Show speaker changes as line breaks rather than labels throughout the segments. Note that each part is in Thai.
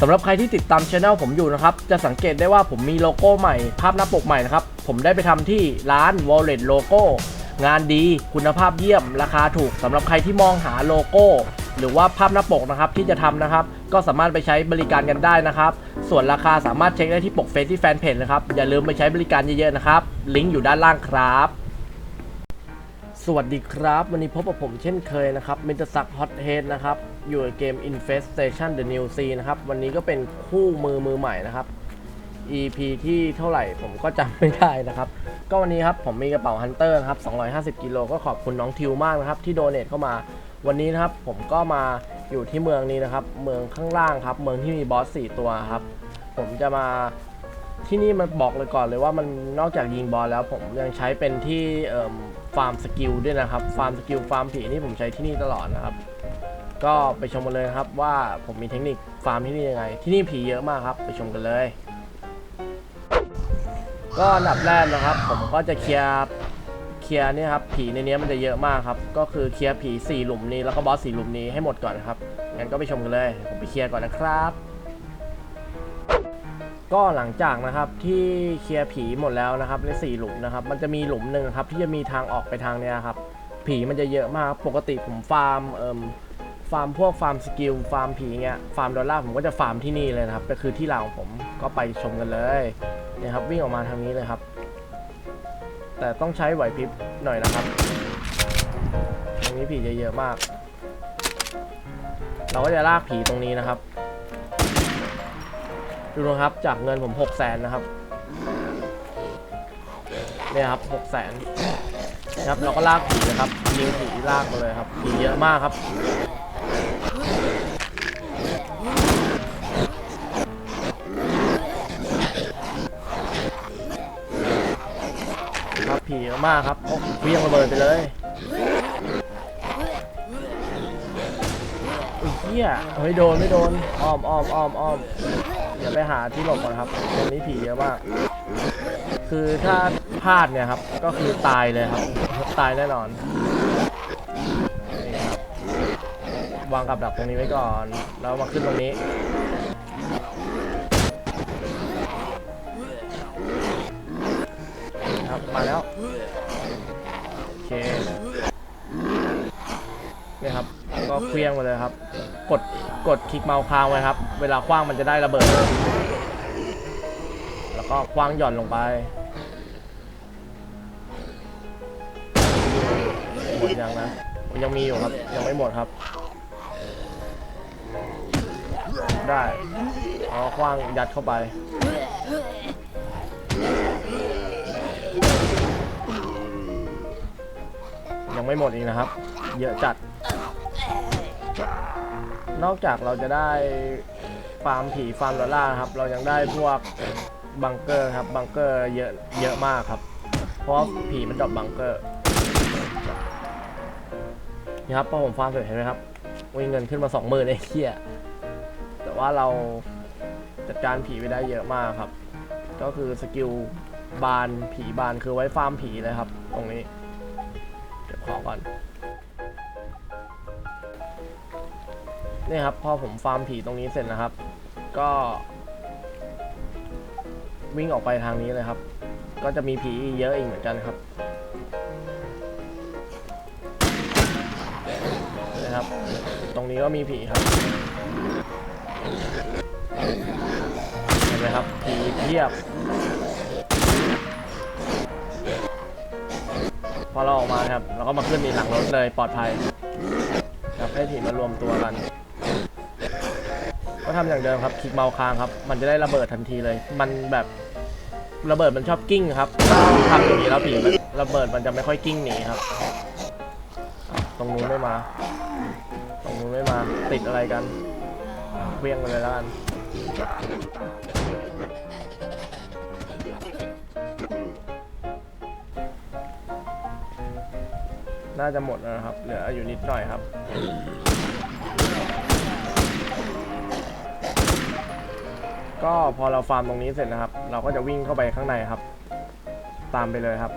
สำหรับใครที่ติดตามช anel ผมอยู่นะครับ จะสังเกตได้ว่าผมมีโลโก้ใหม่ ภาพหน้าปกใหม่นะครับ ผมได้ไปทำที่ร้าน Wallet Logo งานดีคุณภาพเยี่ยม ราคาถูกสำหรับใครที่มองหาโลโก้ หรือว่าภาพหน้าปกนะครับที่จะทำนะครับ ก็สามารถไปใช้บริการกันได้นะครับ ส่วนราคาสามารถเช็คได้ที่ปกเฟซที่แฟนเพจนะครับอย่าลืมไปใช้บริการเยอะๆนะครับลิงก์อยู่ด้านล่างครับสวัสดีครับ วันนี้พบกับผมเช่นเคยนะครับมิสเตอร์ซักฮอตเฮดนะครับ อยู่ในเกม Infestation The New Sea นะครับ วันนี้ก็เป็นคู่มือมือใหม่นะครับ EP ที่เท่าไหร่ผมก็จำไม่ได้นะครับ ก็วันนี้ครับผมมีกระเป๋าฮันเตอร์นะครับ 250 กิโลก็ขอบคุณน้องทิวมากนะครับ ที่โดเนทเข้ามา วันนี้นะครับผมก็มาอยู่ที่เมืองนี้นะครับ เมืองข้างล่างครับ เมืองที่มีบอส 4 ตัวครับ ผมจะมาที่นี่มันบอกเลยก่อนเลยว่ามันนอกจากยิงบอลแล้วผมยังใช้เป็นที่ฟาร์มสกิลด้วยนะครับ ฟาร์มสกิลฟาร์มผีนี่ผมใช้ที่นี่ตลอดนะครับ ก็ไปชมกันเลยครับว่าผมมีเทคนิคฟาร์มที่นี่ยังไง ที่นี่ผีเยอะมากครับไปชมกันเลย ก็อันดับแรกนะครับ ผมก็จะเคลียร์เคลียร์เนี่ยครับผีในนี้มันจะเยอะมากครับ ก็คือเคลียร์ผีสี่หลุมนี้แล้วก็บอสสี่หลุมนี้ให้หมดก่อนนะครับงั้นก็ไปชมกันเลยผมไปเคลียร์ก่อนนะครับก็หลังจากนะครับที่เคลียร์ผีหมดแล้วนะครับในสี่หลุมนะครับ มันจะมีหลุมหนึ่งครับที่จะมีทางออกไปทางเนี้ยครับ ผีมันจะเยอะมากปกติผมฟาร์มเอ่ม ฟาร์มพวกฟาร์มสกิลฟาร์มผีเงี้ยฟาร์มดอลลาร์ผมก็จะฟาร์มที่นี่เลยนะครับ ก็คือที่ลาวของผมก็ไปชมกันเลยนี่ยครับวิ่งออกมาทางนี้เลยครับ แต่ต้องใช้ไหวพริบหน่อยนะครับตรงนี้ผีจะเยอะมาก เราก็จะลากผีตรงนี้นะครับ ดูนะครับจากเงินผม6 0แสนนะครับเนี่ยครับ6 0แสนนะครับเราก็ลากผีนะครับยิงผีลากมาเลยครับผีเยอะมากครับ เยอะมากครับเพียงระเบิดไปเลยอุ้ยเหี้ยเฮ้ยโดนไม่โดนอ้อมอ้อมอ้อมอ้อมเดี๋ยวไปหาที่หลบก่อนครับตรงนี้ผีเยอะมาก คือถ้าพลาดเนี่ยครับ ก็คือตายเลยครับ ตายแน่นอนวางกับดักตรงนี้ไว้ก่อน แล้วมาขึ้นตรงนี้ แล้วโอเคนี่ยครับก็เคลี้ยงมาเลยครับ กดกดคลิกเมาส์ค้างไว้ครับ เวลาคว้างมันจะได้ระเบิด แล้วก็คว้างหย่อนลงไปหมดยังนะมันยังมีอยู่ครับ ยังไม่หมดครับ ได้เอาคว้างยัดเข้าไป ไม่หมดอีกนะครับ เยอะจัด นอกจากเราจะได้ฟาร์มผีฟาร์มดอลลาร์ครับ เรายังได้พวกบังเกอร์ครับบังเกอร์เยอะเยอะมากครับ เพราะผีมันดรอปบังเกอร์นี่ครับพอผมฟาร์มเสร็จเห็นไหมครับมีเงินขึ้นมาสองหมื่นไอ้เหี้ยแต่ว่าเราจัดการผีไปได้เยอะมากครับ ก็คือสกิลบานผีบานคือไว้ฟาร์มผีเลยครับ ตรงนี้ เก็บของก่อนนี่ครับ พอผมฟาร์มผีตรงนี้เสร็จนะครับ ก็ วิ่งออกไปทางนี้เลยครับ ก็จะมีผีเยอะอีกเหมือนกันครับนะครับ ตรงนี้ก็มีผีครับเห็นไหมครับผีเพียบ พอเราออกมาครับเราก็มาขึ้นในหลังรถเลยปลอดภัยครับให้ผีมารวมตัวกัน ก็ทำอย่างเดิมครับคลิกเมาส์ค้างครับ มันจะได้ระเบิดทันทีเลย มันแบบระเบิดมันชอบกิ้งครับทำอย่างนี้แล้วผีมันระเบิดมันจะไม่ค่อยกิ้งหนีครับ ตรงนู้นไม่มา ตรงนู้นไม่มาติดอะไรกันเวียงไปเลยแล้วกัน น่าจะหมดแล้วนะครับ เหลืออยู่นิดหน่อยครับ ก็พอเราฟาร์มตรงนี้เสร็จนะครับ เราก็จะวิ่งเข้าไปข้างในครับ ตามไปเลยครับ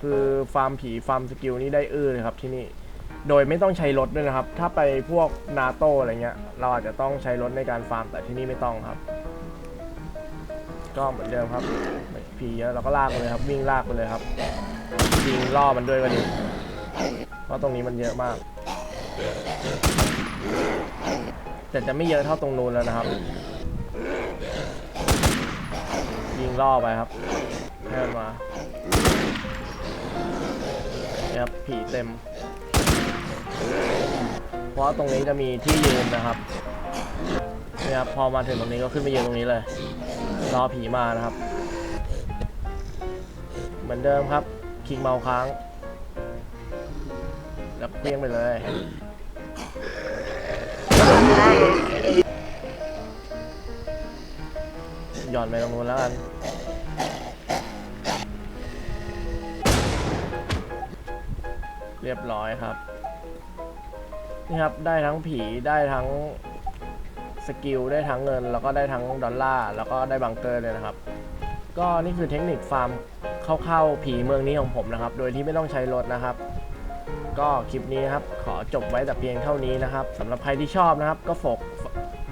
คือฟาร์มผีฟาร์มสกิลนี่ได้อื้อเลยครับที่นี่ โดยไม่ต้องใช้รถด้วยนะครับ ถ้าไปพวกนาโตอะไรเงี้ย เราอาจจะต้องใช้รถในการฟาร์มแต่ที่นี่ไม่ต้องครับ ก็เหมือนเดิมครับผีเยอะเราก็ลากไปเลยครับ วิ่งลากไปเลยครับยิงล่อมันด้วยวันนี้เพราะตรงนี้มันเยอะมาก แต่จะไม่เยอะเท่าตรงนู้นแล้วนะครับ ยิงล่อไปครับให้มันมานี่ครับผีเต็ม เพราะตรงนี้จะมีที่ยืนนะครับเนี่ยครับพอมาถึงตรงนี้ก็ขึ้นไปยืนตรงนี้เลย รอผีมานะครับ เหมือนเดิมครับคลิกเมาค้าง แล้วเปรี้ยงไปเลย หย่อนไปตรงนู้นแล้วกัน เรียบร้อยครับ นี่ครับ ได้ทั้งผีได้ทั้ง สกิลได้ทั้งเงิน แล้วก็ได้ทั้งดอลลาร์แล้วก็ได้บังเกอร์เลยนะครับ ก็นี่คือเทคนิคฟาร์มเข้าๆผีเมืองนี้ของผมนะครับ โดยที่ไม่ต้องใช้รถนะครับ ก็คลิปนี้นครับขอจบไว้แต่เพียงเท่านี้นะครับสำหรับใครที่ชอบนะครับ ก็ฝก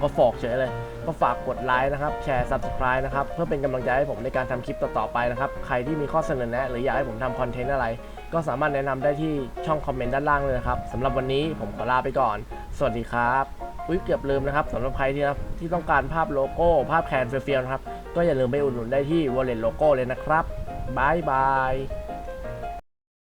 ก็ฝอกเฉยเลย ก็ฝากกดไลค์นะครับแชร์ subscribe นะครับ เพื่อเป็นกำลังใจให้ผมในการทำคลิปต่อๆไปนะครับ ใครที่มีข้อเสนอแนะ หรืออยากให้ผมทำคอนเทนต์อะไร ก็สามารถแนะนำได้ที่ช่องคอมเมนต์ด้านล่างเลยนะครับสำหรับวันนี้ผมขอลาไปก่อน สวัสดีครับ อุ้ยเกือบลืมนะครับสำหรับใครที่นะที่ต้องการภาพโลโก้ ภาพแคนเฟียลๆนะครับ ก็อย่าลืมไปอุดหนุนได้ที่ Wallet Logo เลยนะครับบายบาย